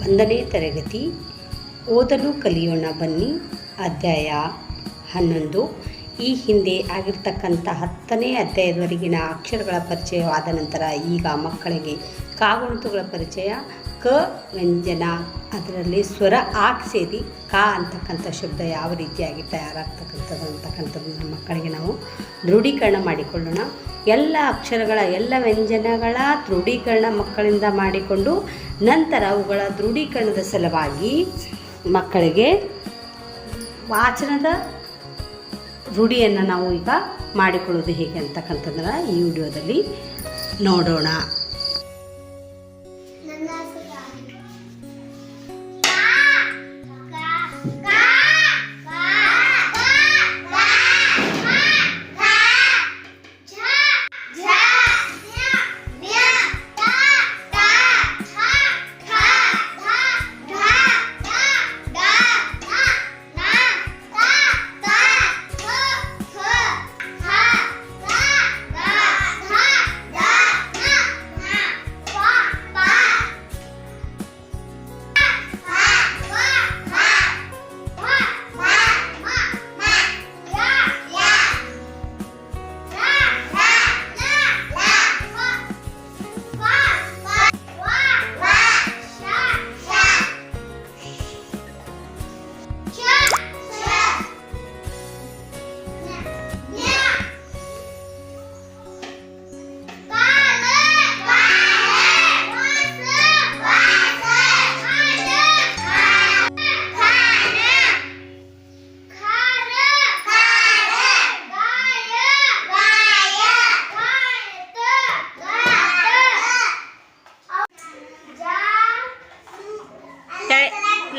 ಒಂದನೇ ತರಗತಿ. ಓದಲು ಕಲಿಯೋಣ ಬನ್ನಿ. ಅಧ್ಯಾಯ ಹನ್ನೊಂದು. ಈ ಹಿಂದೆ ಆಗಿರ್ತಕ್ಕಂಥ ಹತ್ತನೇ ಅಧ್ಯಾಯದವರೆಗಿನ ಅಕ್ಷರಗಳ ಪರಿಚಯವಾದ ನಂತರ ಈಗ ಮಕ್ಕಳಿಗೆ ಕಾಗುಣಿತಗಳ ಪರಿಚಯ, ಕ ವ್ಯಂಜನ, ಅದರಲ್ಲಿ ಸ್ವರ, ಆಕ್ ಸೇರಿ ಕ ಅಂತಕ್ಕಂಥ ಶಬ್ದ ಯಾವ ರೀತಿಯಾಗಿ ತಯಾರಾಗ್ತಕ್ಕಂಥದ್ದು ಅಂತಕ್ಕಂಥದ್ದನ್ನ ಮಕ್ಕಳಿಗೆ ನಾವು ದೃಢೀಕರಣ ಮಾಡಿಕೊಳ್ಳೋಣ. ಎಲ್ಲ ಅಕ್ಷರಗಳ, ಎಲ್ಲ ವ್ಯಂಜನಗಳ ದೃಢೀಕರಣ ಮಕ್ಕಳಿಂದ ಮಾಡಿಕೊಂಡು ನಂತರ ಅವುಗಳ ದೃಢೀಕರಣದ ಸಲುವಾಗಿ ಮಕ್ಕಳಿಗೆ ವಾಚನದ ರೂಢಿಯನ್ನು ನಾವು ಈಗ ಮಾಡಿಕೊಳ್ಳೋದು ಹೇಗೆ ಅಂತಕ್ಕಂಥದ್ದನ್ನು ಈ ವಿಡಿಯೋದಲ್ಲಿ ನೋಡೋಣ.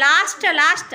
Last last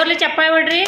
चपाई चपड़ी